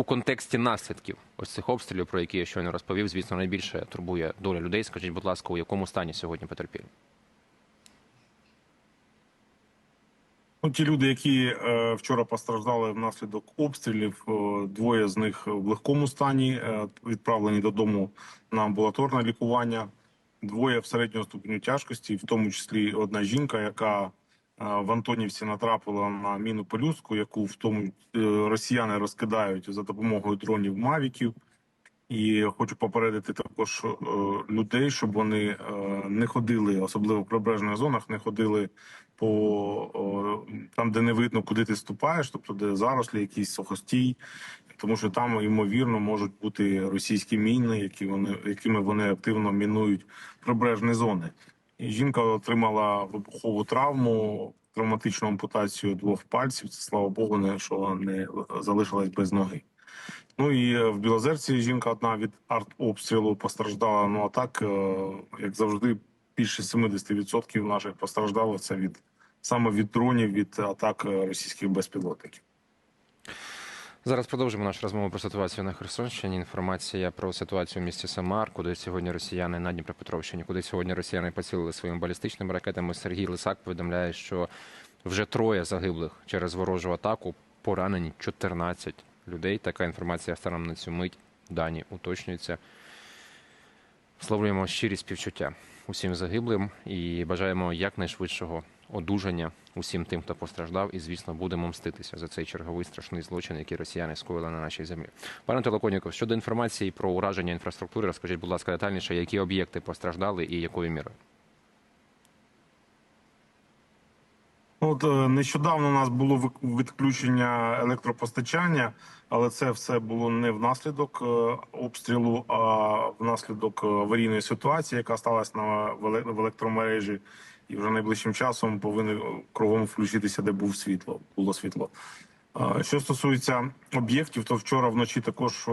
у контексті наслідків ось цих обстрілів, про які я щойно розповів, звісно, найбільше турбує доля людей. Скажіть, будь ласка, у якому стані сьогодні потерпілі? Ну, ті люди, які е, вчора постраждали внаслідок обстрілів, е, двоє з них в легкому стані, е, відправлені додому на амбулаторне лікування. Двоє в середньому ступеню тяжкості, в тому числі одна жінка, яка в Антонівці натрапила на міну пелюстку, яку в тому е, росіяни розкидають за допомогою дронів Мавіків. І хочу попередити також е, людей, щоб вони е, не ходили, особливо в прибережних зонах, не ходили по там, де не видно, куди ти ступаєш, тобто де зарослі, якийсь сухостій, тому що там ймовірно можуть бути російські міни, які вони якими вони активно мінують прибережні зони. Жінка отримала вибухову травму, травматичну ампутацію двох пальців. Це слава Богу, не що не залишилась без ноги. Ну і е, в Білозерці жінка одна від артобстрілу постраждала. Ну а так, е, як завжди, більше 70% наших постраждало це від саме від дронів, від атак е, російських безпілотників. Зараз продовжимо нашу розмову про ситуацію на Херсонщині. Інформація про ситуацію в місті Самар, куди сьогодні росіяни на Дніпропетровщині, куди сьогодні росіяни поцілили своїми балістичними ракетами. Сергій Лисак повідомляє, що вже троє загиблих через ворожу атаку, поранені 14 людей. Така інформація станом на цю мить. Дані уточнюється. Висловлюємо щирі співчуття усім загиблим і бажаємо якнайшвидшого одужання усім тим, хто постраждав, і звісно будемо мститися за цей черговий страшний злочин, який росіяни скоїли на нашій землі. Пане Толоконіков, щодо інформації про ураження інфраструктури, розкажіть, будь ласка, детальніше, які об'єкти постраждали і якою мірою. От е, нещодавно у нас було відключення електропостачання, але це все було не внаслідок е, обстрілу, а внаслідок е, аварійної ситуації, яка сталася на електромережі, і вже найближчим часом повинні е, кругом включитися, де був світло. Було світло. Е, Що стосується об'єктів, то вчора вночі також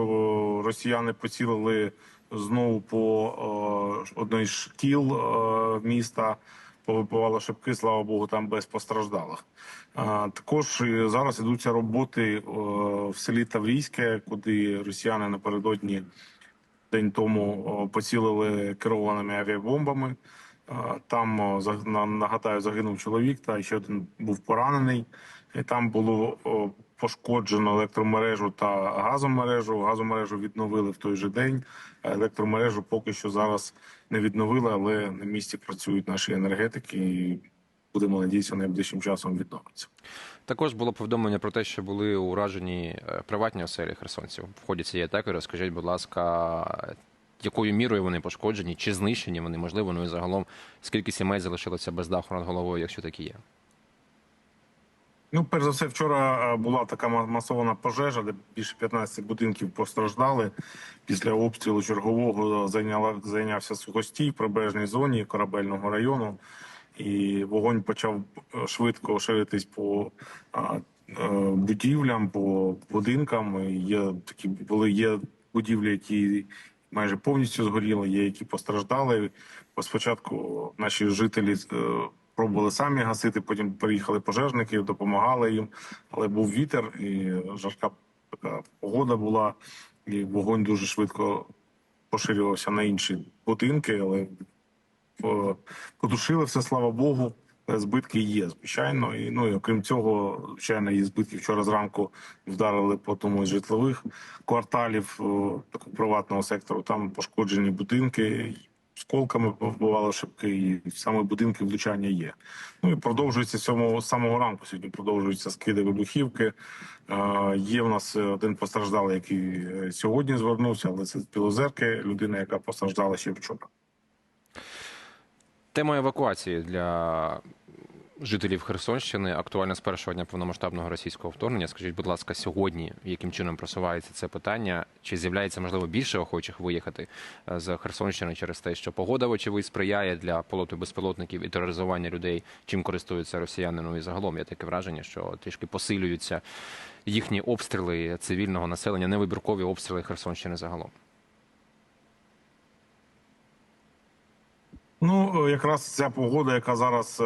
росіяни поцілили знову по е, одній з шкіл е, міста. Повибивало шибки, слава Богу, там без постраждалих. Також зараз ідуться роботи в селі Таврійське, куди росіяни напередодні день тому поцілили керованими авіабомбами. Там нагадаю, загинув чоловік, та ще один був поранений. І там було пошкоджено електромережу та газомережу. Газомережу відновили в той же день. Електромережу поки що зараз не відновили, але на місці працюють наші енергетики. І будемо надіятися, найближчим часом відновиться. Також було повідомлення про те, що були уражені е, приватні оселі херсонців в ході цієї атаки. Розкажіть, будь ласка, якою мірою вони пошкоджені, чи знищені вони можливо, ну і загалом скільки сімей залишилося без даху над головою, якщо такі є. Ну, перш за все, вчора е, була така масована пожежа, де більше 15 будинків постраждали. Після обстрілу чергового зайняла зайнявся сухостій в прибережній зоні корабельного району, і вогонь почав е, швидко ширитись по а, е, будівлям, по будинкам. Є такі були є будівлі, які майже повністю згоріли, є які постраждали. Спочатку наші жителі е, пробували самі гасити, потім приїхали пожежники, допомагали їм. Але був вітер і жарка така погода була, і вогонь дуже швидко поширювався на інші будинки, але е, потушили все, слава Богу. Збитки є, звичайно. І ну і окрім цього, звичайно, є збитки. Вчора зранку вдарили по тому із житлових кварталів такого приватного сектору. Там пошкоджені будинки, сколками вбивали шибки, і саме будинки влучання є. Ну і продовжується сьомого самого ранку. Сьогодні продовжуються скиди вибухівки. Е, є в нас один постраждалий, який е, сьогодні звернувся, але це з Білозерки, людина, яка постраждала ще вчора. Тема евакуації для жителів Херсонщини актуальна з першого дня повномасштабного російського вторгнення. Скажіть, будь ласка, сьогодні яким чином просувається це питання? Чи з'являється можливо більше охочих виїхати е, з Херсонщини через те, що погода, вочевидь, сприяє для полоту безпілотників і тероризування людей, чим користуються росіяни? Ну і загалом є таке враження, що трішки посилюються їхні обстріли цивільного населення, невибіркові обстріли Херсонщини загалом. Ну, е, якраз ця погода, яка зараз е,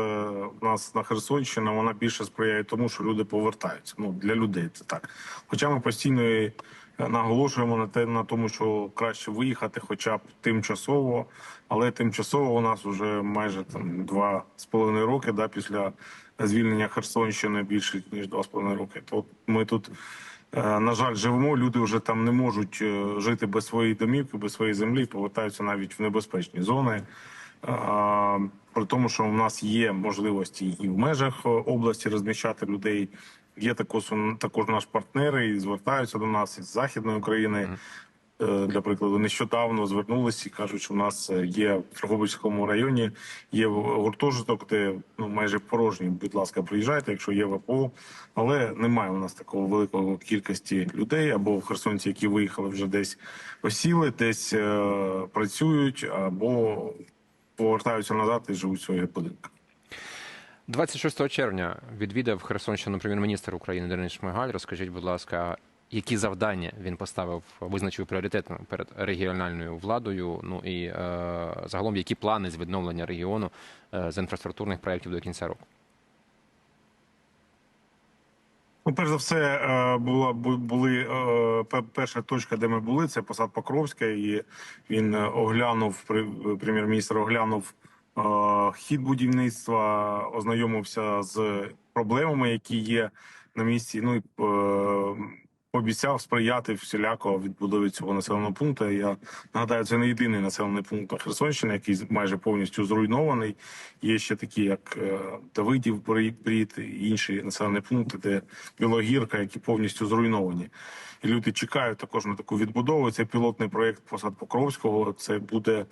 у нас на Херсонщині, вона більше сприяє тому, що люди повертаються. Ну, для людей це так. Хоча ми постійно е, наголошуємо на те, на тому, що краще виїхати, хоча б тимчасово, але тимчасово у нас вже майже там два з половиною роки, да, після звільнення Херсонщини більше ніж два з половиною роки. То ми тут. е, На жаль, живемо. Люди вже там не можуть е, жити без своєї домівки, без своєї землі, повертаються навіть в небезпечні зони. При тому, що в нас є можливості і в межах е, області розміщати людей. Є також також наші партнери і звертаються до нас із західної України. Е, Для прикладу, нещодавно звернулися і кажуть, що у нас е, є в Дрогобицькому районі є гуртожиток, де ну майже порожній. Будь ласка, приїжджайте, якщо є ВПО. Але немає у нас такого великого кількості людей або херсонці, які виїхали вже десь осіли, десь е, працюють або повертаються назад і живуть своє будинках. 26 червня відвідав Херсонщину прем'єр-міністр України Денис Шмигаль. Розкажіть, будь ласка, які завдання він поставив, визначив пріоритетно перед регіональною владою? Ну і е, загалом які плани з відновлення регіону е, з інфраструктурних проєктів до кінця року? Ну, перш за все, е, була бу- були е, перша точка, де ми були, це посад Покровська, і він е, оглянув пре- прем'єр-міністр оглянув хід будівництва, ознайомився з проблемами, які є на місці. Ну і обіцяв сприяти всіляко відбудові цього населеного пункту. Я нагадаю, це не єдиний населений пункт на Херсонщині, який майже повністю зруйнований. Є ще такі, як е, Давидів, Брі- Брід і інші населені пункти, де Білогірка, які повністю зруйновані. І люди чекають також на таку відбудову. Це пілотний проєкт посад Покровського. Це буде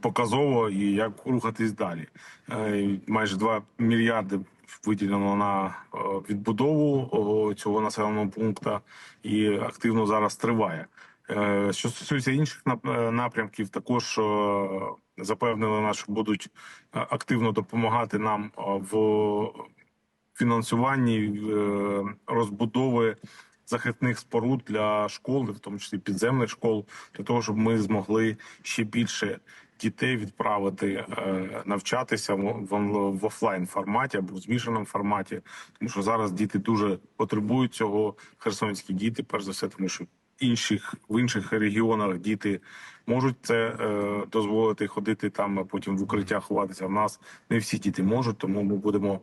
показово і як рухатись далі. Е, Майже 2 мільярди виділено на е, відбудову цього населеного пункту і активно зараз триває. Е, Що стосується інших е, напрямків, також запевнили нас, що будуть активно допомагати нам в фінансуванні розбудови захисних споруд для школ, в тому числі підземних школ, для того, щоб ми змогли ще більше дітей відправити е, навчатися в, офлайн форматі або в змішаному форматі, тому що зараз діти дуже потребують цього. Херсонські діти, перш за все, тому що інших в інших регіонах діти можуть це е, дозволити ходити там, а потім в укриття ховатися. В нас не всі діти можуть, тому ми будемо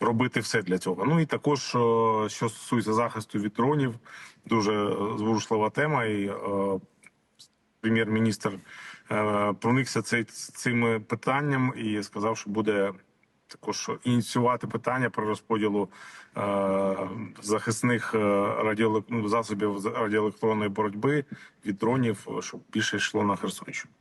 робити все для цього. Ну і також е, що стосується захисту від дронів, дуже зворушлива тема. І е, прем'єр-міністр проникся цей, цим питанням і сказав, що буде також ініціювати питання про розподілу е, захисних радіо ну, засобів радіоелектронної боротьби від дронів, щоб більше йшло на Херсонщину.